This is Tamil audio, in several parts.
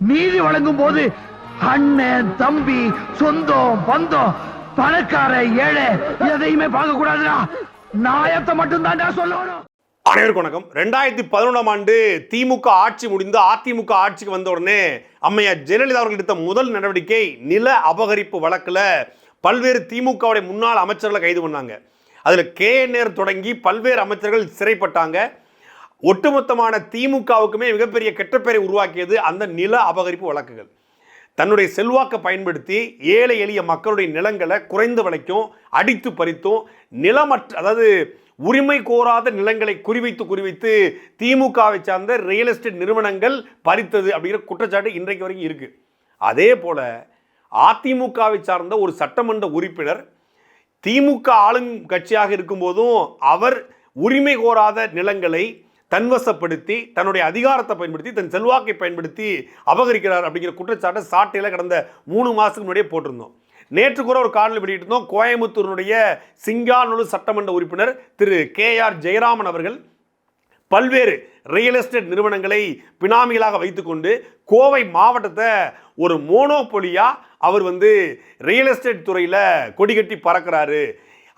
நீதி வழங்கும் போது அண்ணன் தம்பி சொந்தம் பந்தம் பணக்கார ஏழை எதையுமே பார்க்க கூடாதுடா நாயத்தை மட்டும் சொல்லணும். அனைவருக்கும் வணக்கம். ரெண்டாயிரத்தி பதினொன்றாம் ஆண்டு திமுக ஆட்சி முடிந்து அதிமுக ஆட்சிக்கு வந்த உடனே அம்மையார் ஜெயலலிதா அவர்கள் எடுத்த முதல் நடவடிக்கை நில அபகரிப்பு வழக்குல பல்வேறு திமுகவுடைய முன்னாள் அமைச்சர்களை கைது பண்ணாங்க. அதுல கே நேர் தொடங்கி பல்வேறு அமைச்சர்கள் சிறைப்பட்டாங்க. ஒட்டுமொத்தமான திமுகவுக்குமே மிகப்பெரிய கெட்டப்பேரை உருவாக்கியது அந்த நில அபகரிப்பு வழக்குகள். தன்னுடைய செல்வாக்கை பயன்படுத்தி ஏழை எளிய மக்களுடைய நிலங்களை குறைந்த விலைக்கும் அடித்து பறித்தும் நிலமற்ற அதாவது உரிமை கோராத நிலங்களை குறிவைத்து குறிவைத்து திமுகவை சார்ந்த ரியல் எஸ்டேட் நிறுவனங்கள் பறித்தது அப்படிங்கிற குற்றச்சாட்டு இன்றைக்கு வரைக்கும் இருக்குது அதே போல் அதிமுகவை சார்ந்த ஒரு சட்டமன்ற உறுப்பினர் திமுக ஆளும் கட்சியாக இருக்கும்போதும் அவர் உரிமை கோராத நிலங்களை தன்வசப்படுத்தி தன்னுடைய அதிகாரத்தை பயன்படுத்தி தன் செல்வாக்கை பயன்படுத்தி அபகரிக்கிறார் அப்படிங்கிற குற்றச்சாட்டை சாட்டையில் கடந்த மூணு மாதத்துக்கு முன்னாடியே போட்டிருந்தோம். நேற்று கூட ஒரு காணொலி வெளியிட்டிருந்தோம் கோயம்புத்தூரினுடைய சிங்காநல்லூர் சட்டமன்ற உறுப்பினர் திரு கே ஆர் ஜெயராமன் அவர்கள் பல்வேறு ரியல் எஸ்டேட் நிறுவனங்களை பினாமிகளாக வைத்துக்கொண்டு கோவை மாவட்டத்தை ஒரு மோனோபொலியாக அவர் வந்து ரியல் எஸ்டேட் துறையில் கொடிகட்டி பறக்கிறாரு.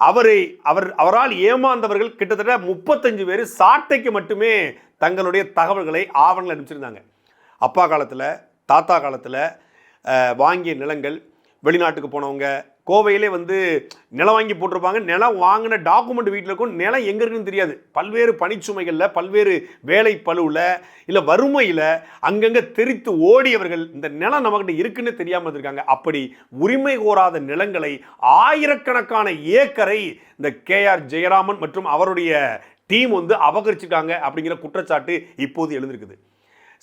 அவரை அவர் அவரால் ஏமாந்தவர்கள் கிட்டத்தட்ட முப்பத்தஞ்சு பேர் சாட்டைக்கு மட்டுமே தங்களுடைய தகவல்களை ஆவணங்கள் அனுப்பிச்சிருந்தாங்க. அப்பா காலத்தில் தாத்தா காலத்தில் வாங்கிய நிலங்கள் வெளிநாட்டுக்கு போனவங்க கோவையிலே வந்து நிலம் வாங்கி போட்டிருப்பாங்க. நிலம் வாங்கின டாக்குமெண்ட் வீட்டில் இருக்கும். நிலம் எங்கே இருக்குன்னு தெரியாது. பல்வேறு பணிச்சுமைகளில் பல்வேறு வேலை பழுவில் இல்லை வறுமையில் அங்கங்கே தெரித்து ஓடியவர்கள் இந்த நிலம் நம்மகிட்ட இருக்குன்னு தெரியாமல் இருந்திருக்காங்க. அப்படி உரிமை கோராத நிலங்களை ஆயிரக்கணக்கான ஏக்கரை இந்த கேஆர் ஜெயராமன் மற்றும் அவருடைய டீம் வந்து அபகரிச்சிருக்காங்க அப்படிங்கிற குற்றச்சாட்டு இப்போது எழுந்திருக்குது.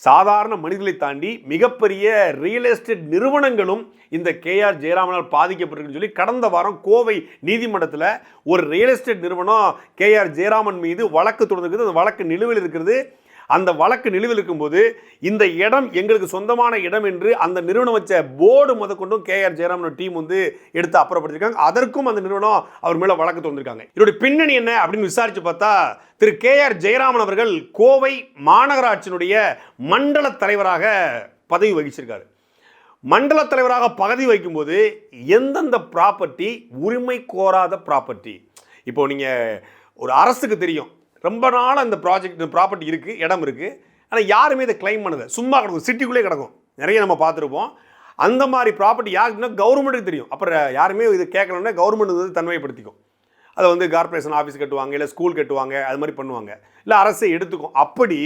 சாதாரண மனிதர்களை தாண்டி மிகப்பெரிய ரியல் எஸ்டேட் நிறுவனங்களும் இந்த கேஆர் ஜெயராமனால் பாதிக்கப்பட்டிருக்குன்னு சொல்லி கடந்த வாரம் கோவை நீதிமன்றத்தில் ஒரு ரியல் எஸ்டேட் நிறுவனம் கேஆர் ஜெயராமன் மீது வழக்கு தொடர்ந்துருக்குது அந்த வழக்கு நிலுவையில் இருக்கிறது. அந்த வழக்கு நிலுவில் இருக்கும்போது இந்த இடம் எங்களுக்கு சொந்தமான இடம் என்று அந்த நிறுவனம் வச்ச போர்டு முதற்கொண்டும் கேஆர் ஜெயராமன் டீம் வந்து எடுத்து அப்புறப்படுத்திருக்காங்க. அதற்கும் அந்த நிறுவனம் அவர் மேலே வழக்கு தொடர்ந்திருக்காங்க இதோட பின்னணி என்ன அப்படின்னு விசாரிச்சு பார்த்தா திரு கே ஆர் ஜெயராமன் அவர்கள் கோவை மாநகராட்சியினுடைய மண்டல தலைவராக பதவி வகிச்சிருக்காரு. மண்டல தலைவராக பதவி வைக்கும்போது எந்தெந்த ப்ராப்பர்ட்டி உரிமை கோராத ப்ராப்பர்ட்டி இப்போ நீங்கள் ஒரு அரசுக்கு தெரியும். ரொம்ப நாள் அந்த ப்ராஜெக்ட் ப்ராப்பர்ட்டி இருக்குது இடம் இருக்குது ஆனால் யாருமே இதை கிளைம் பண்ணது சும்மா கிடக்கும் சிட்டிக்குள்ளே கிடக்கும். நிறைய நம்ம பார்த்துருப்போம். அந்த மாதிரி ப்ராப்பர்ட்டி யாருக்குன்னா கவர்மெண்ட்டுக்கு தெரியும். அப்புறம் யாருமே இது கேட்கலன்னா கவர்மெண்ட் வந்து தன்மைப்படுத்திக்கும். அதை வந்து கார்ப்பரேஷன் ஆஃபீஸ் கட்டுவாங்க இல்லை ஸ்கூல் கட்டுவாங்க அது மாதிரி பண்ணுவாங்க. இல்லை அரசு எடுத்துக்கும். அப்படி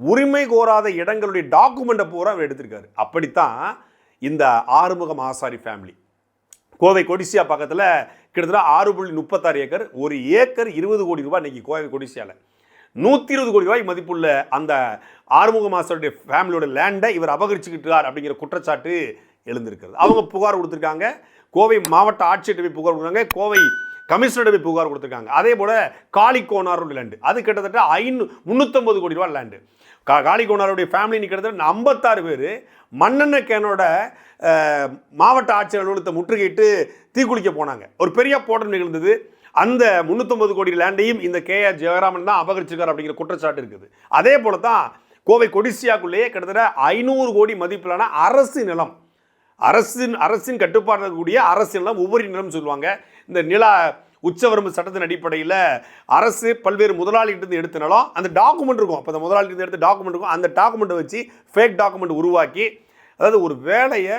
உரிமை கோராத இடங்களுடைய டாக்குமெண்ட்டை பூரா அவர் எடுத்திருக்காரு. அப்படித்தான் இந்த ஆறுமுகம் ஆசாரி ஃபேமிலி கோவை கொடிசியா பக்கத்தில் கிட்டத்தட்ட ஆறு புள்ளி முப்பத்தாறு ஏக்கர் ஒரு ஏக்கர் இருபது கோடி ரூபாய் இன்றைக்கி கோவை கொடிசியால். நூற்றி இருபது கோடி ரூபாய் மதிப்புள்ள அந்த ஆறுமுக மாஸ்டருடைய ஃபேமிலியோட லேண்டை இவர் அபகரிச்சுக்கிட்டார் அப்படிங்கிற குற்றச்சாட்டு எழுந்திருக்கிறது. அவங்க புகார் கொடுத்துருக்காங்க. கோவை மாவட்ட ஆட்சியர் போய் புகார் கொடுத்தாங்க கோவை கமிஷனரிடம் போய் புகார் கொடுத்துருக்காங்க. அதே போல் காளிக்கோனார் லேண்டு அது கிட்டத்தட்ட ஐநூ முந்நூற்றம்பது கோடி ரூபா லேண்டு கா காளிக்கோனாருடைய ஃபேமிலி கிட்டத்தட்ட ஐம்பத்தாறு பேர் மண்ணெண்ணெய் கேனோட மாவட்ட ஆட்சியர் அலுவலகத்தை முற்றுகையிட்டு தீக்குளிக்க போனாங்க. ஒரு பெரிய போட்டம் நிகழ்ந்தது. அந்த முந்நூற்றம்பது கோடி லேண்டையும் இந்த கே ஆர் ஜெயராமன் தான் அபகரிச்சிருக்கார் அப்படிங்கிற குற்றச்சாட்டு இருக்குது. அதே போல தான் கோவை கொடிசியாக்குள்ளேயே கிட்டத்தட்ட ஐநூறு கோடி மதிப்பிலான அரசு நிலம் அரசின் அரசின் கட்டுப்பாடு இருக்கக்கூடிய அரசியல்லாம் உபரி நிலம் சொல்லுவாங்க. இந்த நில உச்சவரம்பு சட்டத்தின் அடிப்படையில் அரசு பல்வேறு முதலாளிகிட்டருந்து எடுத்தனாலும் அந்த டாக்குமெண்ட் இருக்கும். அப்போ அந்த முதலாளிகிட்ட எடுத்த டாக்குமெண்ட் இருக்கும். அந்த டாக்குமெண்ட்டை வச்சு ஃபேக் டாக்குமெண்ட் உருவாக்கி அதாவது ஒரு வேலையை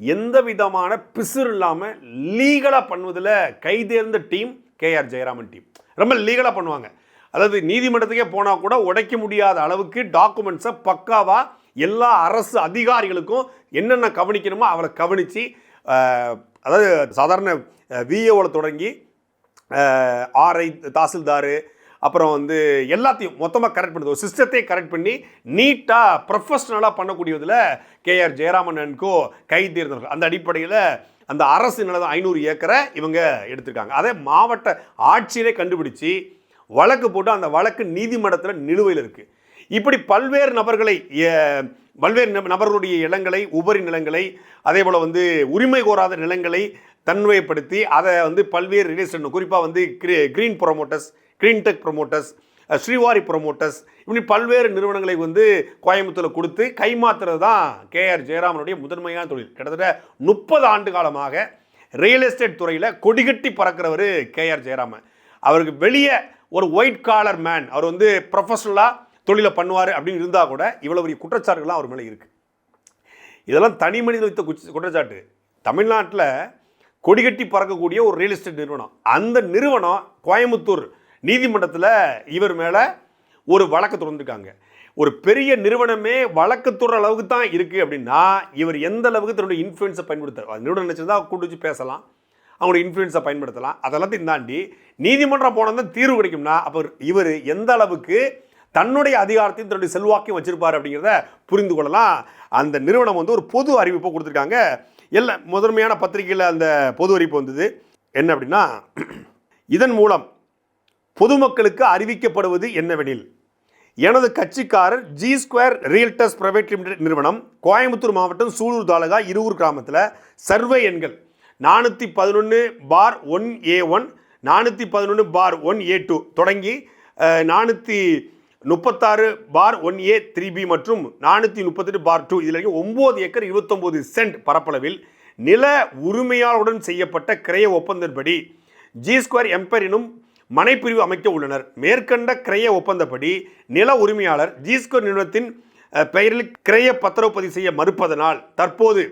எந்த விதமான பிசுறு இல்லாமல் லீகலாக பண்ணுவதில் கைதேர்ந்த team K R Jayaraman team. ரொம்ப லீகலாக பண்ணுவாங்க. அதாவது நீதிமன்றத்துக்கே போனால் கூட உடைக்க முடியாத அளவுக்கு டாக்குமெண்ட்ஸை பக்காவாக எல்லா அரசு அதிகாரிகளுக்கும் என்னென்ன கவனிக்கணுமோ அவளை கவனித்து அதாவது சாதாரண விஏஓவில் தொடங்கி ஆர்ஐ தாசில்தார் அப்புறம் வந்து எல்லாத்தையும் மொத்தமாக கரெக்ட் பண்ணுது. ஒரு சிஸ்டத்தையே கரெக்ட் பண்ணி நீட்டாக ப்ரொஃபஷ்னலாக பண்ணக்கூடியதில் கேஆர் ஜெயராமன் அன்கோ கை தேர்ந்தவர்கள் அந்த அடிப்படையில் அந்த அரசு நிலம் ஐநூறு ஏக்கரை இவங்க எடுத்திருக்காங்க. அதே மாவட்ட ஆட்சியரே கண்டுபிடிச்சு வழக்கு போட்டு அந்த வழக்கு நீதிமன்றத்தில் நிலுவையில் இருக்குது இப்படி பல்வேறு நபர்களை பல்வேறு நபர்களுடைய இடங்களை உபரி நிலங்களை அதே போல் வந்து உரிமை கோராத நிலங்களை தன்மைப்படுத்தி அதை வந்து பல்வேறு ரிலேஷன் குறிப்பாக வந்து green promoters green tech promoters Srivari promoters இப்படி பல்வேறு நிறுவனங்களை வந்து கோயம்புத்தூரில் கொடுத்து கைமாத்துறது தான் கேஆர் ஜெயராமனுடைய முதன்மையான தொழில். கிட்டத்தட்ட முப்பது ஆண்டு காலமாக ரியல் எஸ்டேட் துறையில் கொடிகட்டி பறக்கிறவர் கேஆர் ஜெயராமன். அவருக்கு வெளியே ஒரு ஒயிட் காலர் மேன் அவர் வந்து ப்ரொஃபஷனலாக தொழிலை பண்ணுவார் அப்படின்னு இருந்தால் கூட இவ்வளோ பெரிய குற்றச்சாட்டுகள்லாம் அவர் மேலே இருக்குது இதெல்லாம் தனி மனிதன் வைத்த குச்ச- குற்றச்சாட்டு. தமிழ்நாட்டில் கொடிகட்டி பறக்கக்கூடிய ஒரு ரியல் எஸ்டேட் நிறுவனம். அந்த நிறுவனம் கோயம்புத்தூர் நீதிமன்றத்தில் இவர் மேலே ஒரு வழக்கு தொடர்ந்துருக்காங்க ஒரு பெரிய நிறுவனமே வழக்கு தொடர அளவுக்கு தான் இருக்குது அப்படின்னா இவர் எந்த அளவுக்கு தன்னுடைய இன்ஃப்ளூயன்ஸை பயன்படுத்துறார் அது நிறுவனம் நினச்சிருந்தா கூட்டு வச்சு பேசலாம். அவங்களோட இன்ஃப்ளூயன்ஸை பயன்படுத்தலாம். அதெல்லாத்தையும் தாண்டி நீதிமன்றம் போனால் தான் தீர்வு கிடைக்கும்னா அப்போ இவர் எந்த அளவுக்கு தன்னுடைய அதிகாரத்தையும் தன்னுடைய செல்வாக்கையும் வச்சிருப்பார் அப்படிங்கிறத புரிந்து கொள்ளலாம். அந்த நிறுவனம் வந்து ஒரு பொது அறிவிப்பை கொடுத்துருக்காங்க. எல்லா முதன்மையான பத்திரிகையில் அந்த பொது அறிவிப்பு வந்தது. என்ன அப்படின்னா இதன் மூலம் பொதுமக்களுக்கு அறிவிக்கப்படுவது என்னவெனில் எனது கட்சிக்காரர் G square realtors private limited நிறுவனம் கோயம்புத்தூர் மாவட்டம் சூலூர் தாலுகா இருவூர் கிராமத்தில் சர்வே எண்கள் நானூற்றி பதினொன்று பார் ஒன் ஏ ஒன் நானூற்றி பதினொன்று பார் ஒன் ஏ டூ தொடங்கி நானூற்றி முப்பத்தாறு four one A three B மற்றும் நானூற்றி முப்பத்தெட்டு பார் டூ. இதில் ஒம்பது ஏக்கர் இருபத்தொம்போது சென்ட் பரப்பளவில் நில உரிமையாளருடன் செய்யப்பட்ட கிரைய ஒப்பந்தப்படி ஜி ஸ்கொயர் எம்பர் எனும் மனைப்பிரிவு அமைக்க உள்ளனர். மேற்கண்ட கிரைய ஒப்பந்தப்படி நில உரிமையாளர் ஜி ஸ்கொயர் நிறுவனத்தின் பெயரில் கிரைய பத்திரவு பதிவு செய்ய மறுப்பதனால் தற்போது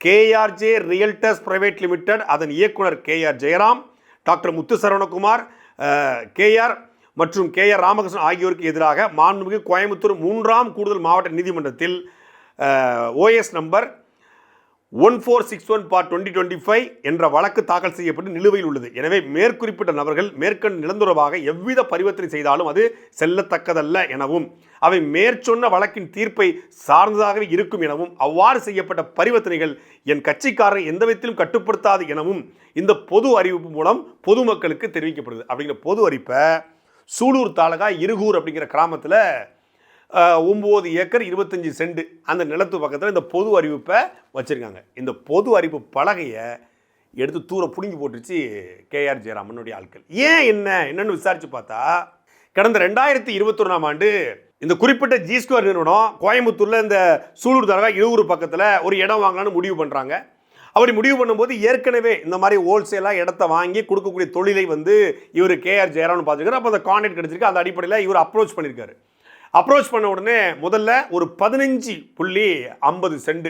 கேஆர்ஜே ரியல்டர்ஸ் பிரைவேட் லிமிடெட் அதன் இயக்குனர் KR Jayaram doctor Muthu Saravanakumar KR மற்றும் கே ஆர் ராமகிருஷ்ணன் ஆகியோருக்கு எதிராக மாண்புமிகு கோயம்புத்தூர் மூன்றாம் கூடுதல் மாவட்ட நீதிமன்றத்தில் OS number one four six one four twenty twenty five என்ற வழக்கு தாக்கல் செய்யப்பட்டு நிலுவையில் உள்ளது. எனவே மேற்குறிப்பிட்ட நபர்கள் மேற்கண்ட நிலந்துறவாக எவ்வித பரிவர்த்தனை செய்தாலும் அது செல்லத்தக்கதல்ல எனவும் அவை மேற்சொன்ன வழக்கின் தீர்ப்பை சார்ந்ததாகவே இருக்கும் எனவும் அவ்வாறு செய்யப்பட்ட பரிவர்த்தனைகள் என் கட்சிக்காரரை எந்த விதத்திலும் கட்டுப்படுத்தாது எனவும் இந்த பொது அறிவிப்பு மூலம் பொதுமக்களுக்கு தெரிவிக்கப்படுது. அப்படிங்கிற பொது அறிப்பை சூலூர் தாலுகா இருகூர் அப்படிங்கிற கிராமத்தில் ஒம்பது ஏக்கர் இருபத்தஞ்சி சென்ட் அந்த நிலத்து பக்கத்தில் இந்த பொது அறிவிப்பை வச்சுருக்காங்க. இந்த பொது அறிவிப்பு பலகையை எடுத்து தூர பிடுங்கி போட்டுருச்சு கேஆர் ஜெயராமனுடைய ஆட்கள். ஏன் என்ன? என்னன்னு விசாரித்து பார்த்தா கடந்த ரெண்டாயிரத்தி இருபத்தொன்னாம் ஆண்டு இந்த குறிப்பிட்ட ஜி ஸ்கொயர் நிறுவனம் கோயம்புத்தூரில் இந்த சூலூர் தரகா இருவூர் பக்கத்தில் ஒரு இடம் வாங்கலான்னு முடிவு பண்ணுறாங்க அப்படி முடிவு பண்ணும்போது ஏற்கனவே இந்த மாதிரி ஹோல்சேலாக இடத்த வாங்கி கொடுக்கக்கூடிய தொழிலை வந்து இவர் கேஆர் ஜெயராம்னு பார்த்துருக்காரு. அப்போ அந்த கான்டாக்ட் கிடச்சிருக்கு. அந்த அடிப்படையில் இவர் அப்ரோச் பண்ணியிருக்காரு. அப்ரோச் பண்ண உடனே முதல்ல ஒரு பதினஞ்சு புள்ளி ஐம்பது சென்ட்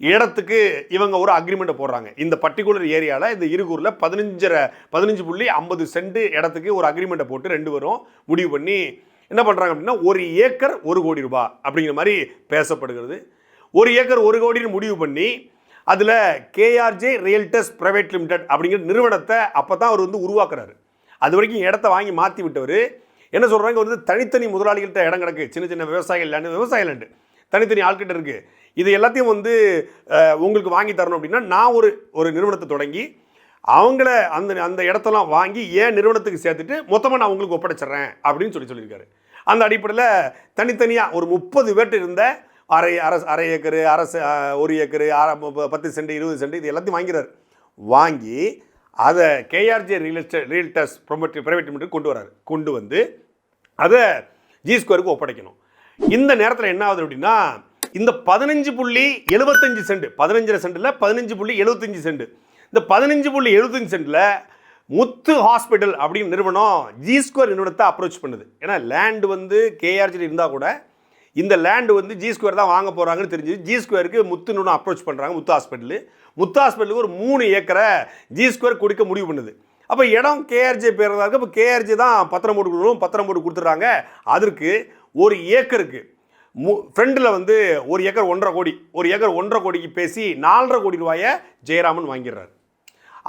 இடத்துக்கு இவங்க ஒரு அக்ரிமெண்ட்டை போடுறாங்க. இந்த பர்டிகுலர் ஏரியாவில் இந்த இருகூரில் பதினஞ்சரை பதினஞ்சு புள்ளி ஐம்பது சென்ட் இடத்துக்கு ஒரு அக்ரிமெண்ட்டை போட்டு ரெண்டு பேரும் முடிவு பண்ணி என்ன பண்ணுறாங்க அப்படின்னா ஒரு ஏக்கர் ஒரு கோடி ரூபாய் அப்படிங்கிற மாதிரி பேசப்படுகிறது. ஒரு ஏக்கர் ஒரு கோடின்னு முடிவு பண்ணி அதில் கேஆர்ஜே ரியல்டஸ் ப்ரைவேட் லிமிடெட் அப்படிங்கிற நிறுவனத்தை அப்போ தான் அவர் வந்து உருவாக்குறாரு. அது வரைக்கும் இடத்த வாங்கி மாற்றி விட்டவர். என்ன சொல்கிறாங்க வந்து தனித்தனி முதலாளிகள்கிட்ட இடம் கிடக்கு. சின்ன சின்ன விவசாயிகள் லேண்டு விவசாய லேண்டு தனித்தனி ஆள்கிட்ட இருக்குது இது எல்லாத்தையும் வந்து உங்களுக்கு வாங்கி தரணும் அப்படின்னா நான் ஒரு ஒரு நிறுவனத்தை தொடங்கி அவங்கள அந்த அந்த இடத்தெல்லாம் வாங்கி ஏன் நிறுவனத்துக்கு சேர்த்துட்டு மொத்தமாக நான் உங்களுக்கு ஒப்படைச்சிட்றேன் அப்படின்னு சொல்லி சொல்லியிருக்காரு. அந்த அடிப்படையில் தனித்தனியாக ஒரு முப்பது பேர்ட்டு இருந்த அரை அரசு அரை ஏக்கரு அரசு ஒரு ஏக்கரு ப- பத்து சென்ட் இருபது சென்ட் இது எல்லாத்தையும் வாங்கிறார் வாங்கி அதை KRJ real estate realtors promoters private limited கொண்டு வராரு. கொண்டு வந்து அதை ஜி ஸ்கொயருக்கு ஒப்படைக்கணும். இந்த நேரத்தில் என்ன ஆகுது அப்படின்னா இந்த பதினஞ்சு புள்ளி எழுபத்தஞ்சு சென்ட் பதினஞ்சரை சென்டில் பதினஞ்சு புள்ளி எழுபத்தஞ்சு சென்ட். இந்த பதினஞ்சு புள்ளி எழுபத்தஞ்சு சென்டில் முத்து ஹாஸ்பிட்டல் அப்படின்னு நிறுவனம் ஜி ஸ்கொயர் நிறுவனத்தை அப்ரோச் பண்ணுது. ஏன்னா லேண்டு வந்து கேஆர்ஜியில் இருந்தால் கூட இந்த லேண்டு வந்து ஜி ஸ்கொயர் தான் வாங்க போகிறாங்கன்னு தெரிஞ்சு ஜி ஸ்கொயருக்கு முத்துன்னு அப்ரோச் பண்ணுறாங்க முத்து ஹாஸ்பிட்டலு முத்து ஹாஸ்பிட்டலுக்கு ஒரு மூணு ஏக்கரை ஜி ஸ்கொயர் கொடுக்க முடிவு பண்ணுது. அப்போ இடம் கேஆர்ஜே பேர் தான் இருக்குது இப்போ கேஆர்ஜே தான் பத்திரம் போட்டு கொடுக்கணும் பத்திரம் போட்டு கொடுத்துட்றாங்க. அதற்கு ஒரு ஏக்கருக்கு மு ஃப்ரெண்டில் வந்து ஒரு ஏக்கர் ஒன்றரை கோடி ஒரு ஏக்கர் ஒன்றரை கோடிக்கு பேசி நாலரை கோடி ரூபாயை ஜெயராமன் வாங்கிடுறாரு.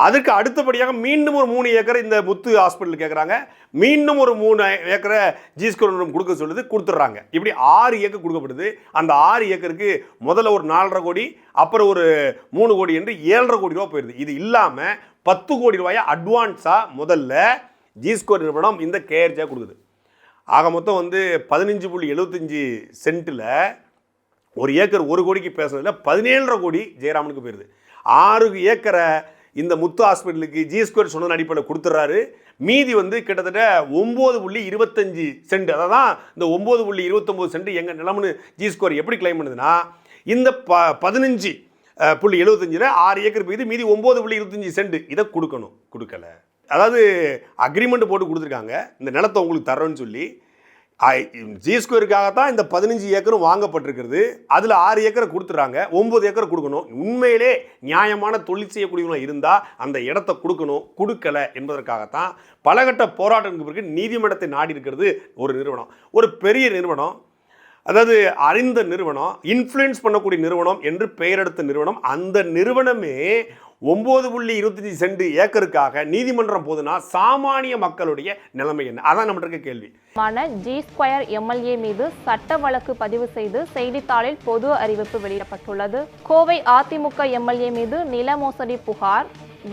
அதுக்கு அடுத்தபடியாக மீண்டும் ஒரு மூணு ஏக்கர் இந்த முத்து ஹாஸ்பிட்டல் கேட்குறாங்க மீண்டும் ஒரு மூணு ஏக்கரை ஜிஸ்கோர் கொடுக்க சொல்லுது கொடுத்துட்றாங்க. இப்படி ஆறு ஏக்கர் கொடுக்கப்படுது. அந்த ஆறு ஏக்கருக்கு முதல்ல ஒரு நாலரை கோடி அப்புறம் ஒரு மூணு கோடி என்று ஏழரை கோடி ரூபா போயிடுது இது இல்லாமல் பத்து கோடி ரூபாயை அட்வான்ஸாக முதல்ல ஜிஸ்கோர் நிறுவனம் இந்த கேஆர்ஜியாக கொடுக்குது. ஆக மொத்தம் வந்து பதினஞ்சு புள்ளி எழுபத்தஞ்சு சென்ட்டில் ஒரு ஏக்கர் ஒரு கோடிக்கு பேசுனதில் பதினேழரை கோடி ஜெயராமனுக்கு போயிடுது ஆறு ஏக்கரை இந்த முத்து ஹாஸ்பிட்டலுக்கு ஜி ஸ்கொயர் சொன்ன அடிப்படையில் கொடுத்துட்றாரு. மீதி வந்து கிட்டத்தட்ட ஒம்பது புள்ளி இருபத்தஞ்சி சென்ட். அதை தான் இந்த ஒம்பது புள்ளி இருபத்தொம்போது சென்ட் எங்கள் நிலம்னு ஜி ஸ்கொயர் எப்படி கிளைம் பண்ணுதுன்னா இந்த ப பதினஞ்சு புள்ளி எழுபத்தஞ்சில் ஆறு ஏக்கர் போய் மீதி ஒம்பது புள்ளி இருபத்தஞ்சி சென்ட் இதை கொடுக்கணும் கொடுக்கல. அதாவது அக்ரிமெண்ட் போட்டு கொடுத்துருக்காங்க. இந்த நிலத்தை உங்களுக்கு தரோன்னு சொல்லி ஜி ஸ்கொயருக்காகத்தான் இந்த பதினஞ்சு ஏக்கரும் வாங்கப்பட்டிருக்கிறது. அதில் ஆறு ஏக்கரை கொடுத்துட்றாங்க ஒம்பது ஏக்கரை கொடுக்கணும். உண்மையிலே நியாயமான தொழில் செய்யக்கூடியவங்களாக இருந்தால் அந்த இடத்த கொடுக்கணும். கொடுக்கல என்பதற்காகத்தான் பலகட்ட போராட்டங்களுக்கு பிறகு நீதிமன்றத்தை நாடி இருக்கிறது ஒரு நிறுவனம். ஒரு பெரிய நிறுவனம். அதாவது அறிந்த நிறுவனம் இன்ஃப்ளூயன்ஸ் பண்ணக்கூடிய நிறுவனம் என்று பெயரெடுத்த நிறுவனம் அந்த நிறுவனமே ஒம்பது புள்ளி இருபத்தஞ்சி சென்ட் ஏக்கருக்காக நீதிமன்றம் போதுனா சாமானிய மக்களுடைய நிலைமை என்ன? அதான் நம்மகிட்ட இருக்க கேள்வி. ஜி ஸ்கொயர் எம்எல்ஏ மீது சட்ட வழக்கு பதிவு செய்து செய்தித்தாளில் பொது அறிவிப்பு வெளியிடப்பட்டுள்ளது. கோவை அதிமுக எம்எல்ஏ மீது நில மோசடி புகார்.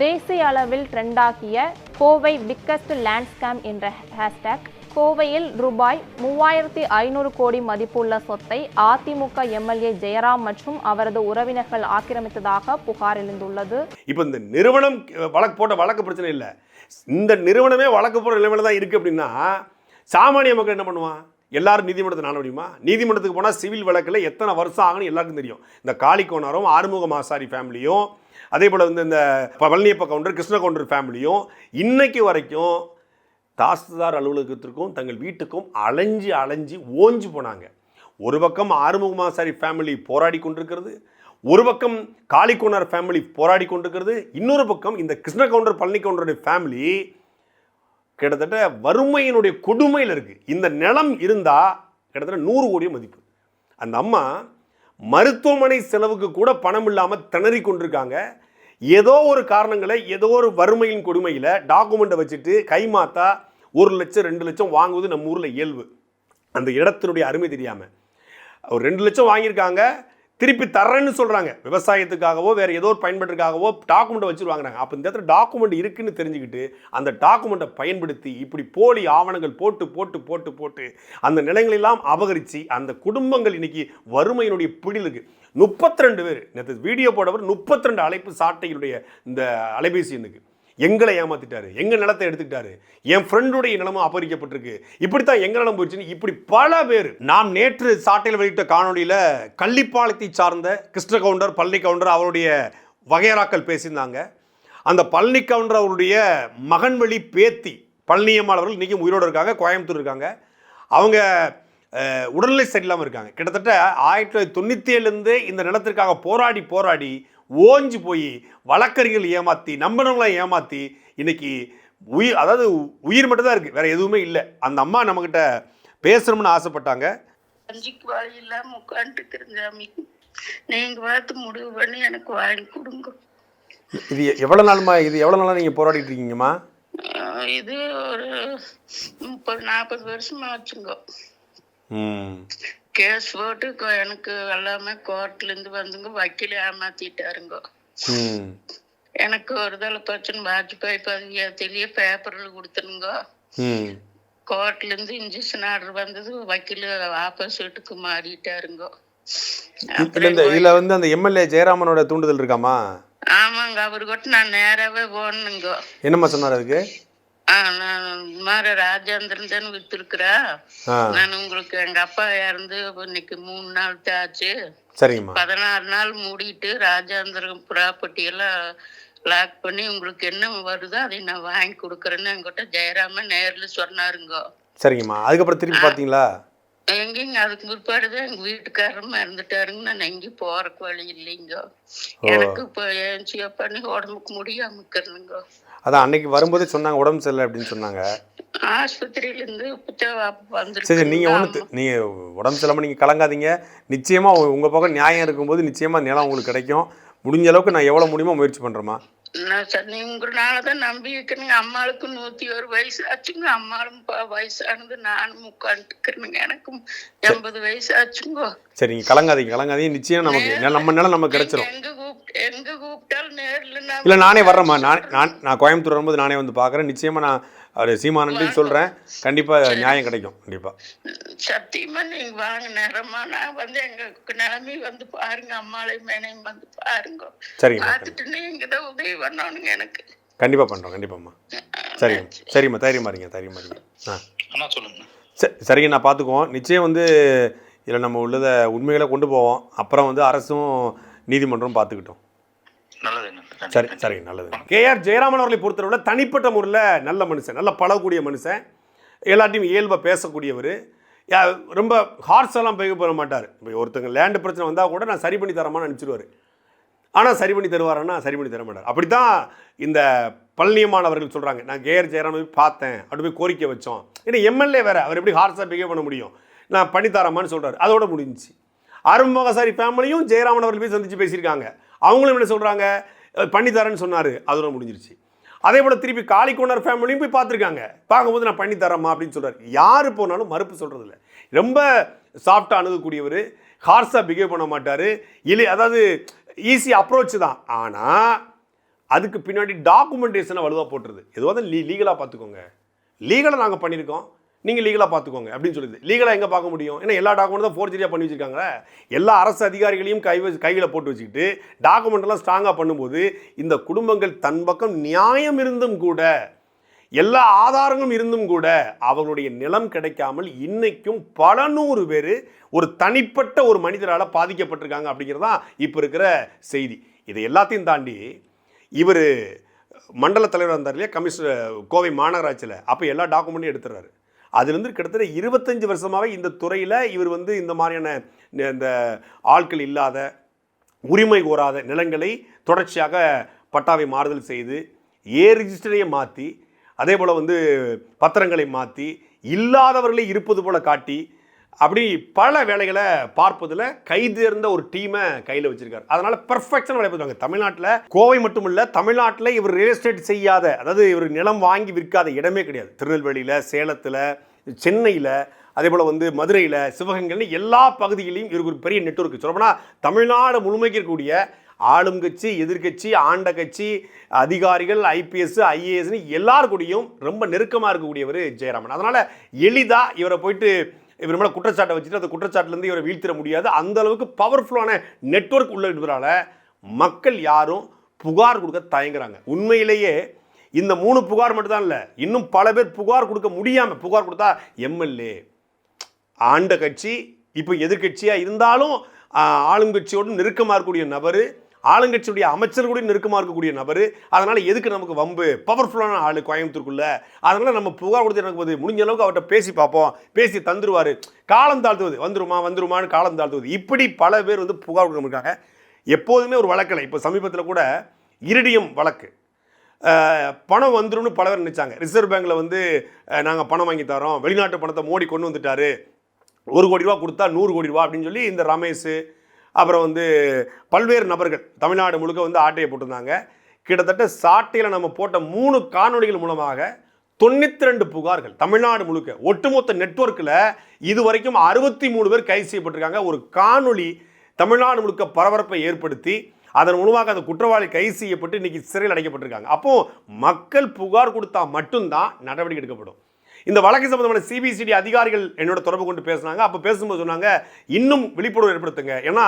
தேசிய அளவில் ட்ரெண்டாகிய கோவை பிக்கஸ்ட் லேண்ட் ஸ்கேம் என்ற ஹேஷ்டேக் கோவையில் ரூபாய் மூவாயிரத்தி ஐநூறு கோடி மதிப்புள்ள சொத்தை அதிமுக எம்எல்ஏ ஜெயராம் மற்றும் அவரது உறவினர்கள் ஆக்கிரமித்ததாக புகார் எழுந்துள்ளது. இப்போ இந்த நிறுவனம் வழக்கு போட்ட வழக்கு பிரச்சனை இல்லை. இந்த நிறுவனமே வழக்கு போட்ட நிலைமையில தான் இருக்குது அப்படின்னா சாமானிய மக்கள் என்ன பண்ணுவான் எல்லாரும் நீதிமன்றத்தை நாட முடியுமா? நீதிமன்றத்துக்கு போனால் சிவில் வழக்கில் எத்தனை வருஷம் ஆகும்னு எல்லாருக்கும் தெரியும். இந்த காளிக்கோணரும் ஆறுமுகம் ஆசாரி ஃபேமிலியும் அதே போல் வந்து இந்த பழனியப்ப கவுண்டர் கிருஷ்ண கவுண்டர் ஃபேமிலியும் இன்னைக்கு வரைக்கும் தாசில்தார் அலுவலகத்திற்கும் தங்கள் வீட்டுக்கும் அலைஞ்சு அலைஞ்சு ஓஞ்சு போனாங்க. ஒரு பக்கம் ஆறுமுகமாசாரி ஃபேமிலி போராடி கொண்டிருக்கிறது ஒரு பக்கம் காளிக்கோணர் ஃபேமிலி போராடி கொண்டிருக்கிறது இன்னொரு பக்கம் இந்த கிருஷ்ண கவுண்டர் பழனி கவுண்டருடைய ஃபேமிலி கிட்டத்தட்ட வறுமையினுடைய கொடுமையில் இருக்குது இந்த நிலம் இருந்தால் கிட்டத்தட்ட நூறு கோடி மதிப்பு. அந்த அம்மா மருத்துவமனை செலவுக்கு கூட பணம் இல்லாமல் திணறி கொண்டிருக்காங்க. ஏதோ ஒரு காரணங்களை ஏதோ ஒரு வறுமையின் கொடுமையில் டாக்குமெண்ட்டை வச்சுட்டு கைமாத்தா ஒரு லட்சம் ரெண்டு லட்சம் வாங்குவது நம்ம ஊரில் இயல்பு. அந்த இடத்தினுடைய அருமை தெரியாமல் ஒரு ரெண்டு லட்சம் வாங்கியிருக்காங்க திருப்பி தர்றேன்னு சொல்கிறாங்க விவசாயத்துக்காகவோ வேறு ஏதோ ஒரு பயன்பாட்டுக்காகவோ டாக்குமெண்ட்டை வச்சுருவாங்கிறாங்க. அப்போ இந்த இடத்துல டாக்குமெண்ட் இருக்குன்னு தெரிஞ்சுக்கிட்டு அந்த டாக்குமெண்ட்டை பயன்படுத்தி இப்படி போலி ஆவணங்கள் போட்டு போட்டு போட்டு போட்டு அந்த நிலங்களெல்லாம் அபகரித்து அந்த குடும்பங்கள் இன்னைக்கு வறுமையினுடைய பிடிலுக்கு. முப்பத்தி ரெண்டு பேர் நேற்று வீடியோ போடவர் முப்பத்தி ரெண்டு அழைப்பு சாட்டைகளுடைய இந்த அலைபேசி எண்ணுக்கு. எங்களை ஏமாத்திட்டாரு எங்கள் நிலத்தை எடுத்துக்கிட்டாரு என் ஃப்ரெண்டுடைய நிலமும் அபகரிக்கப்பட்டிருக்கு. இப்படித்தான் எங்கள் நிலம் போயிடுச்சுன்னு இப்படி பல பேர் நாம் நேற்று சாட்டையில் வெளியிட்ட காணொலியில் கள்ளிப்பாளையத்தை சார்ந்த கிருஷ்ண கவுண்டர் பழனி கவுண்டர் அவருடைய வகையராக்கள் பேசியிருந்தாங்க. அந்த பழனி கவுண்டர் அவருடைய மகன்வழி பேத்தி பழனியம்மாள் அவர்கள் இன்றைக்கும் உயிரோடு இருக்காங்க கோயம்புத்தூர் இருக்காங்க. அவங்க உடல்நிலை சரியில்லாமல் இருக்காங்க. கிட்டத்தட்ட ஆயிரத்தி தொள்ளாயிரத்தி தொண்ணூற்றி ஏழுலேருந்து இந்த நிலத்திற்காக போராடி போராடி ஓஞ்சு போய் வழக்கறிஞர்கள் ஏமாற்றி நம்பினவங்களை ஏமாற்றி இன்னைக்கு உயிர் அதாவது உயிர் மட்டும் தான் இருக்குது வேற எதுவுமே இல்லை. அந்த அம்மா நம்மக்கிட்ட பேசணும்னு ஆசைப்பட்டாங்க. கஞ்சிக்கு வழி இல்லாம உட்காந்துட்டு சாமி நீங்க பார்த்து முடிவு பண்ணி எனக்கு வாங்கி கொடுங்க. இது எவ்வளோ நாளுமா இது எவ்வளோ நாளாக நீங்கள் போராடிட்டு இருக்கீங்கம்மா? இது ஒரு முப்பது நாற்பது வருஷமா வச்சுங்க ம். கேஸ் போட்டு எனக்கு எல்லாமே கோர்ட்ல இருந்து வந்துங்க வக்கீல் ஏமாத்திட்டாருங்க. எனக்கு ஒரு தலை பிரச்சனை வாஜ்பாய் பதியத்திலேயே பேப்பர்ல கொடுத்துருங்க. ம். கோர்ட்ல இருந்து இன்ஜெக்ஷன் ஆர்டர் வந்தது வக்கீல் ஆப்போசிட்டுக்கு மாறிட்டாருங்க. இதில் வந்து அந்த எம்எல்ஏ ஜெயராமனோட தூண்டுதல் இருக்காமா? ஆமாங்க அவர்கிட்ட நான் நேராவே போனேங்க என்னம்மா சொன்னார் அதுக்கு? நான் இந்த மாதிரி ராஜேந்திரன் தானே வித்துருக்குறா நான் உங்களுக்கு எங்க அப்பா இறந்து இன்னைக்கு மூணு நாள் தான் ஆச்சு. சரிங்கம்மா பதினாறு நாள் மூடிட்டு ராஜேந்திரன் ப்ராப்பர்ட்டி எல்லாம் லாக் பண்ணி உங்களுக்கு என்ன வருதோ அதை நான் வாங்கி கொடுக்குறேன்னு என்கிட்ட ஜெயராமன் நேர்ல சொன்னாருங்க. சரிங்கம்மா அதுக்கப்புறம் திருப்பி பார்த்தீங்களா? எங்கேங்க? அதுக்கு பிற்பாடுதான் எங்க வீட்டுக்காரரும் இறந்துட்டாருங்க நான் எங்கேயும் போறக்கு வழி இல்லைங்க. எனக்கு இப்போ ஏன்ச்சியா பண்ணி உடம்புக்கு முடியாம இருக்கிறனுங்க அதான் அன்னைக்கு வரும்போதே சொன்னாங்க உடம்பு சரியில்லை அப்படின்னு சொன்னாங்க. ஆஸ்பத்திரியில இருந்து சரி சரி நீங்கள் ஒன்று நீங்கள் உடம்பு சரியில்லாமல் நீங்கள் கலங்காதீங்க. நிச்சயமாக உங்கள் பக்கம் நியாயம் இருக்கும்போது நிச்சயமாக நிலம் உங்களுக்கு கிடைக்கும். முடிஞ்ச அளவுக்கு நான் எவ்வளோ முடியுமோ முயற்சி பண்ணுறேம்மா நான் சரி உங்களாலதான் நம்பி வைக்கிறேங்க அம்மாளுக்கு நூத்தி ஒரு வயசு ஆச்சுங்க அம்மாளும் வயசானது நானும் உட்காந்துக்கிறேனுங்க எனக்கும் எண்பது வயசு ஆச்சுங்க சரி நீங்கள் கலங்காதீங்க கலங்காதீங்க. நிச்சயம் நமக்கு நிலம் நம்ம நிலம் நமக்கு கிடைச்சிரும் எங்க கூப்பிட்டு எங்க கூப்பிட்டாலும் நேர்ல நான் இல்லை நானே வர்றேம்மா. நான் நான் நான் கோயம்புத்தூர் வரும்போது நானே வந்து பார்க்குறேன் நிச்சயமாக நான் அவர் சீமானன்ட்டு சொல்கிறேன் கண்டிப்பாக நியாயம் கிடைக்கும். கண்டிப்பாக சத்தியமா நீங்க வாங்க. நேரமா நான் வந்து எங்க நிலைமை வந்து பாருங்க. அம்மாளை மேனையும் வந்து பாருங்க. சரிங்கம்மா பார்த்துட்டு நீங்க தான் உதவி பண்ணணுங்க எனக்கு. கண்டிப்பாக பண்ணுறோம் கண்டிப்பாம்மா. சரிங்க சரிம்மா. தைரியமா இருங்க. தைரியமா இருங்க. ஆ. அண்ணா சொல்லுங்க சரி சரிங்க. நான் பார்த்துக்குவோம். நிச்சயம் வந்து இதில் நம்ம உள்ளதை உண்மைகளை கொண்டு போவோம். அப்புறம் வந்து அரசும் நீதிமன்றம் பார்த்துக்கிட்டோம். சரி சரிங்க நல்லது. கேஆர் ஜெயராமன் அவர்களை பொறுத்தளவில் தனிப்பட்ட முறையில் நல்ல மனுஷன் நல்ல பழகக்கூடிய மனுஷன். எல்லாத்தையும் இயல்பாக பேசக்கூடியவர். யா- ரொம்ப ஹார்ஸ் எல்லாம் போய் போட மாட்டார். இப்போ ஒருத்தங்க லேண்டு பிரச்சனை வந்தால் கூட நான் சரி பண்ணி தரமான்னு அனுப்பிச்சிடுவார் ஆனால் சரி பண்ணி தருவாரன்னா சரி பண்ணி தர மாட்டார். அப்படி தான் இந்த பழனியமானவர்கள் சொல்கிறாங்க நான் கேஆர் ஜெயராமன் போய் பார்த்தேன். அப்படி போய் கோரிக்கை வச்சோம். ஏன்னா எம்எல்ஏ வேறு. அவர் எப்படி ஹார்ஸாக பிஹேவ் பண்ண முடியும்? நான் பண்ணி தரமான்னு சொல்கிறார் அதோட முடிஞ்சிச்சு. அருண்மகசாரி ஃபேமிலியும் ஜெயராமன் அவர்கள் போய் சந்திச்சு பேசியிருக்காங்க. அவங்களும் என்ன சொல்கிறாங்க பண்ணித்தரேன்னு சொன்னார். அதோட முடிஞ்சிருச்சு. அதே போல் திருப்பி காளிக்கோணர் ஃபேமிலியும் போய் பார்த்துருக்காங்க. பார்க்கும்போது நான் பண்ணி தரேம்மா அப்படின்னு சொல்கிறார் யார் போனாலும் மறுப்பு சொல்கிறது இல்லை ரொம்ப சாஃப்டாக அணுகக்கூடியவர். ஹார்ஸாக பிஹேவ் பண்ண மாட்டார். இல்லை அதாவது ஈஸி அப்ரோச் தான். ஆனால் அதுக்கு பின்னாடி டாக்குமெண்டேஷனை வலுவாக போட்டுருது. எதுவாக லீ லீகலாக பார்த்துக்கோங்க. லீகலாக நாங்கள் பண்ணியிருக்கோம் நீங்கள் லீகலாக பார்த்துக்கோங்க அப்படின்னு சொல்லுது. லீகலாக எங்கே பார்க்க முடியும்? ஏன்னா எல்லா டாக்குமெண்ட்டும் ஃபோர் ஃபோர்ஜரியாக பண்ணி வச்சிருக்காங்களே? எல்லா அரசு அதிகாரிகளையும் கை வச்சு கையில் போட்டு வச்சுக்கிட்டு டாக்குமெண்ட்லாம் ஸ்ட்ராங்காக பண்ணும்போது இந்த குடும்பங்கள் தன் பக்கம் நியாயம் இருந்தும் கூட எல்லா ஆதாரங்களும் இருந்தும் கூட அவர்களுடைய நிலம் கிடைக்காமல் இன்னைக்கும் பல நூறு பேர் ஒரு தனிப்பட்ட ஒரு மனிதரால் பாதிக்கப்பட்டிருக்காங்க அப்படிங்கிறது தான் இப்போ இருக்கிற செய்தி. இதை எல்லாத்தையும் தாண்டி இவர் மண்டல தலைவர் இருந்தார் இல்லையா? கமிஷனர் கோவை மாநகராட்சியில். அப்போ எல்லா டாக்குமெண்ட்டையும் எடுத்துறாரு அதுலேருந்து கிட்டத்தட்ட இருபத்தஞ்சி வருஷமாகவே இந்த துறையில் இவர் வந்து இந்த மாதிரியான இந்த ஆட்கள் இல்லாத உரிமை கோராத நிலங்களை தொடர்ச்சியாக பட்டாவை மாறுதல் செய்து ஏ ரிஜிஸ்டரையும் மாற்றி அதே போல் வந்து பத்திரங்களை மாற்றி இல்லாதவர்களை இருப்பது போல காட்டி அப்படி பல வேலைகளை பார்ப்பதில் கைதேர்ந்த ஒரு டீமை கையில் வச்சிருக்காரு. அதனால பெர்ஃபெக்ஷன் வேலை பார்த்துவாங்க தமிழ்நாட்டில் கோவை மட்டுமில்ல தமிழ்நாட்டில் இவர் ரியல் எஸ்டேட் செய்யாத அதாவது இவர் நிலம் வாங்கி விற்காத இடமே கிடையாது. திருநெல்வேலியில் சேலத்தில் சென்னையில் அதே போல் வந்து மதுரையில் சிவகங்கைன்னு எல்லா பகுதிகளிலும் இவருக்கு ஒரு பெரிய நெட்வொர்க் சொல்லப்போனால் தமிழ்நாடு முழுமைக்கு இருக்கக்கூடிய ஆளும் கட்சி எதிர்க்கட்சி ஆண்ட கட்சி அதிகாரிகள் ஐபிஎஸ் ஐஏஎஸ்னு எல்லார் கூடயும் ரொம்ப நெருக்கமாக இருக்கக்கூடியவர் ஜெயராமன். அதனால் எளிதாக இவரை போயிட்டு இவர் மேலே குற்றச்சாட்டை வச்சுட்டு அந்த குற்றச்சாட்டிலேருந்து இவரை வீழ்த்திட முடியாது. அந்த அளவுக்கு பவர்ஃபுல்லான நெட்வொர்க் உள்ள இருக்கிறதால மக்கள் யாரும் புகார் கொடுக்க தயங்குறாங்க. உண்மையிலேயே இந்த மூணு புகார் மட்டும்தான் இல்லை இன்னும் பல பேர் புகார் கொடுக்க முடியாமல் புகார் கொடுத்தா எம்எல்ஏ ஆண்ட கட்சி இப்போ எதிர்க்கட்சியாக இருந்தாலும் ஆளுங்கட்சியோடு நெருக்கமாக இருக்கக்கூடிய நபர் ஆளுங்கட்சியுடைய அமைச்சர் கூட நெருக்கமாக இருக்கக்கூடிய நபர். அதனால் எதுக்கு நமக்கு வம்பு? பவர்ஃபுல்லான ஆள் கோயம்புத்தூருக்குள்ளே. அதனால் நம்ம புகார் கொடுத்து எனக்கு போது முடிஞ்ச அளவுக்கு அவர்கிட்ட பேசி பார்ப்போம். பேசி தந்துருவார். காலம் தாழ்த்துவது. வந்துருமா வந்துருமான்னு காலம் தாழ்த்துவது. இப்படி பல பேர் வந்து புகார் கொடுக்க எப்போதுமே ஒரு வழக்கில் இப்போ சமீபத்தில் கூட இரிடியம் வழக்கு. பணம் வந்துடும் பல பேர் நினச்சாங்க. ரிசர்வ் பேங்க்கில் வந்து நாங்கள் பணம் வாங்கி தரோம். வெளிநாட்டு பணத்தை மோடி கொண்டு வந்துட்டாரு. ஒரு கோடி ரூபா கொடுத்தா நூறு கோடி ரூபா அப்படின்னு சொல்லி இந்த ரமேஷ் அப்புறம் வந்து பல்வேறு நபர்கள் தமிழ்நாடு முழுக்க வந்து ஆட்டையை போட்டிருந்தாங்க. கிட்டத்தட்ட சாட்டையில் நம்ம போட்ட மூணு காணொளிகள் மூலமாக தொண்ணூற்றி ரெண்டு புகார்கள் தமிழ்நாடு முழுக்க. ஒட்டுமொத்த நெட்வொர்க்கில் இது வரைக்கும் அறுபத்தி மூணு பேர் கைது செய்யப்பட்டிருக்காங்க. ஒரு காணொளி தமிழ்நாடு முழுக்க பரபரப்பை ஏற்படுத்தி அதன் மூலமாக அந்த குற்றவாளி கைது செய்யப்பட்டு இன்றைக்கி சிறையில் அடைக்கப்பட்டிருக்காங்க. அப்போது மக்கள் புகார் கொடுத்தா மட்டும்தான் நடவடிக்கை எடுக்கப்படும். இந்த வழக்கு சம்பந்தமான சிபிசிடி அதிகாரிகள் என்னோட தொடர்பு கொண்டு பேசுனாங்க. அப்போ பேசும்போது சொன்னாங்க இன்னும் விழிப்புணர்வு ஏற்படுத்துங்க. ஏன்னா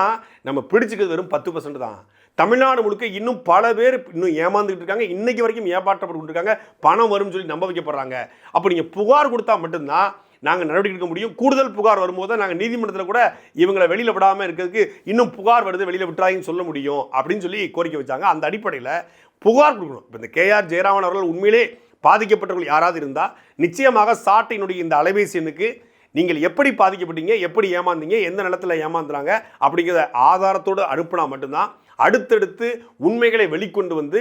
நம்ம பிடிச்சிக்கிறது வெறும் பத்து பர்சன்ட் தான். தமிழ்நாடு முழுக்க இன்னும் பல பேர் இன்னும் ஏமாந்துக்கிட்டு இருக்காங்க. இன்னைக்கு வரைக்கும் ஏமாற்றப்பட்டு இருக்காங்க. பணம் வரும்னு சொல்லி நம்ப வைக்கப்படுறாங்க. அப்போ நீங்கள் புகார் கொடுத்தா மட்டும்தான் நாங்கள் நடவடிக்கை எடுக்க முடியும். கூடுதல் புகார் வரும்போது நாங்கள் நீதிமன்றத்தில் கூட இவங்களை வெளியில் விடாமல் இருக்கிறதுக்கு இன்னும் புகார் வருது வெளியில் விட்டுறாங்கன்னு சொல்ல முடியும் அப்படின்னு சொல்லி கோரிக்கை வச்சாங்க. அந்த அடிப்படையில் புகார் கொடுக்கணும். இப்போ இந்த கேஆர் ஜெயராமன் அவர்கள் உண்மையிலே பாதிக்கப்பட்டவர்கள் யாராவது இருந்தால் நிச்சயமாக சாட்டையினுடைய இந்த அலைபேசி எண்ணுக்கு நீங்கள் எப்படி பாதிக்கப்பட்டீங்க எப்படி ஏமாந்தீங்க எந்த நிலத்தில் ஏமாந்துறாங்க அப்படிங்கிறத ஆதாரத்தோடு அனுப்புனா மட்டும்தான் அடுத்தடுத்து உண்மைகளை வெளிக்கொண்டு வந்து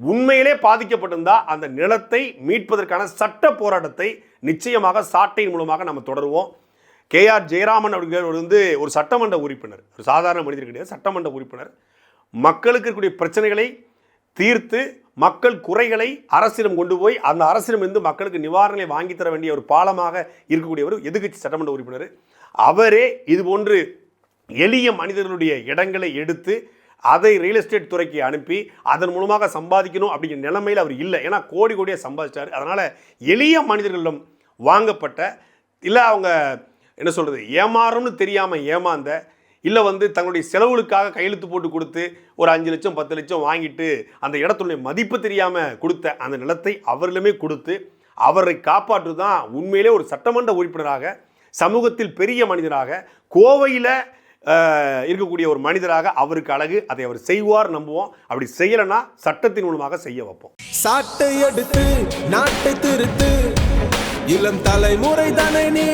உண்மையிலே பாதிக்கப்பட்டிருந்தால் அந்த நிலத்தை மீட்பதற்கான சட்ட போராட்டத்தை நிச்சயமாக சாட்டையின் மூலமாக நம்ம தொடருவோம். கேஆர் ஜெயராமன் அப்படிங்கிறவர் வந்து ஒரு சட்டமன்ற உறுப்பினர் ஒரு சாதாரண மனிதர் கிடையாது சட்டமன்ற உறுப்பினர். மக்களுக்கு இருக்கக்கூடிய பிரச்சனைகளை தீர்த்து மக்கள் குறைகளை அரசிடம் கொண்டு போய் அந்த அரசிடம் இருந்து மக்களுக்கு நிவாரணங்களை வாங்கித்தர தர வேண்டிய ஒரு பாலமாக இருக்கக்கூடியவர் எதிர்க்கட்சி சட்டமன்ற உறுப்பினர். அவரே இது போன்று எளிய மனிதர்களுடைய இடங்களை எடுத்து அதை ரியல் எஸ்டேட் துறைக்கு அனுப்பி அதன் மூலமாக சம்பாதிக்கணும் அப்படிங்கிற நிலைமையில் அவர் இல்லை. ஏன்னா கோடி கோடியாக சம்பாதிச்சார். அதனால் எளிய மனிதர்களிடம் வாங்கப்பட்ட இல்லை அவங்க என்ன சொல்கிறது ஏமாறும்னு தெரியாமல் ஏமாந்த இல்லை வந்து தங்களுடைய செலவுகளுக்காக கையெழுத்து போட்டு கொடுத்து ஒரு அஞ்சு லட்சம் பத்து லட்சம் வாங்கிட்டு அந்த இடத்துடைய மதிப்பு தெரியாமல் கொடுத்த அந்த நிலத்தை அவர்களுமே கொடுத்து அவரை காப்பாற்று தான் உண்மையிலே ஒரு சட்டமன்ற உறுப்பினராக சமூகத்தில் பெரிய மனிதராக கோவையில் இருக்கக்கூடிய ஒரு மனிதராக அவருக்கு அழகு. அதை அவர் செய்வார் நம்புவோம். அப்படி செய்யலைன்னா சட்டத்தின் மூலமாக செய்ய வைப்போம். சாட்டை எடுத்து நாட்டை திருத்து. இளம் தலைமுறை தானே நீ